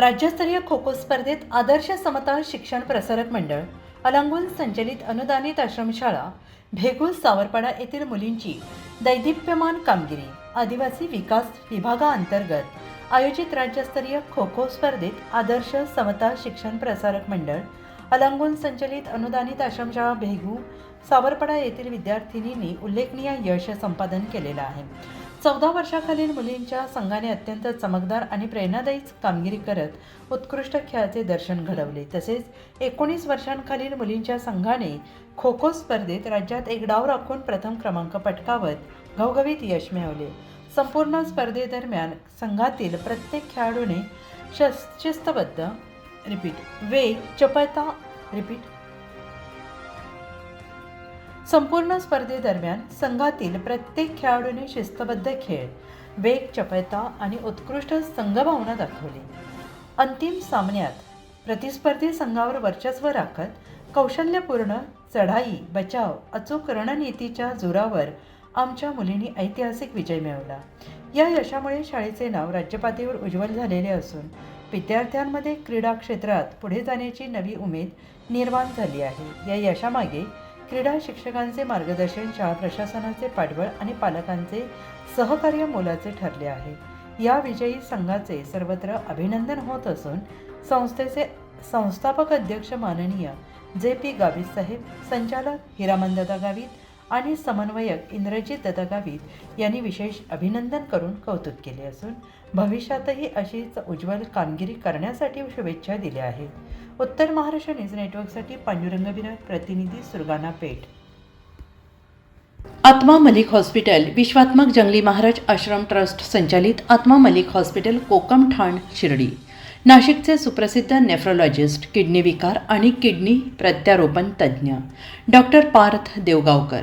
राज्यस्तरीय खो खो स्पर्धेत आदर्श समता शिक्षण प्रसारक मंडळ अलंगून संचलित अनुदानित आश्रमशाळा भेगुल सावरपाडा येथील मुलींची दैदिप्यमान कामगिरी आदिवासी विकास विभागाअंतर्गत आयोजित राज्यस्तरीय खो खो स्पर्धेत आदर्श समता शिक्षण प्रसारक मंडळ अलंगून संचलित अनुदानित आश्रमशाळा भेगू सावरपाडा येथील विद्यार्थिनींनी उल्लेखनीय यश संपादन केलेलं आहे. चौदा वर्षाखालील मुलींच्या संघाने अत्यंत चमकदार आणि प्रेरणादायी कामगिरी करत उत्कृष्ट खेळाचे दर्शन घडवले. तसेच एकोणीस वर्षांखालील मुलींच्या संघाने खो खो स्पर्धेत राज्यात एक डाव राखून प्रथम क्रमांक पटकावत घवघवीत यश मिळवले. संपूर्ण स्पर्धेदरम्यान संघातील प्रत्येक खेळाडूने शस् शिस्तबद्ध रिपीट वेग चपळता रिपीट संपूर्ण स्पर्धेदरम्यान संघातील प्रत्येक खेळाडूने शिस्तबद्ध खेळ वेग चपळता आणि उत्कृष्ट संघभावना दाखवली. अंतिम सामन्यात प्रतिस्पर्धी संघावर वर्चस्व राखत कौशल्यपूर्ण चढाई बचाव अचूक रणनीतीच्या जोरावर आमच्या मुलींनी ऐतिहासिक विजय मिळवला. या यशामुळे शाळेचे नाव राज्यपातळीवर उज्ज्वल झालेले असून विद्यार्थ्यांमध्ये क्रीडा क्षेत्रात पुढे जाण्याची नवी उमेद निर्माण झाली आहे. या यशामागे क्रीडा शिक्षकांचे मार्गदर्शन शाळा प्रशासनाचे पाठबळ आणि पालकांचे सहकार्य मोलाचे ठरले आहे. या विजयी संघाचे सर्वत्र अभिनंदन होत असून संस्थेचे संस्थापक अध्यक्ष माननीय जे पी गावित साहेब संचालक हिरामंदता गावित आणि समन्वयक इंद्रजित ददगावित यांनी विशेष अभिनंदन करून कौतुक केले असून भविष्यातही अशीच उज्ज्वल कामगिरी करण्यासाठी शुभेच्छा दिल्या आहेत. उत्तर महाराष्ट्र न्यूज नेटवर्कसाठी पांडुरंग विराट प्रतिनिधी सुरगाणा पेठ. आत्मा मलिक हॉस्पिटल विश्वात्मक जंगली महाराज आश्रम ट्रस्ट संचालित आत्मा मलिक हॉस्पिटल कोकम ठाण शिर्डी. नाशिकचे सुप्रसिद्ध नेफ्रोलॉजिस्ट किडनी विकार आणि किडनी प्रत्यारोपण तज्ज्ञ. Doctor Parth Devgaonkar.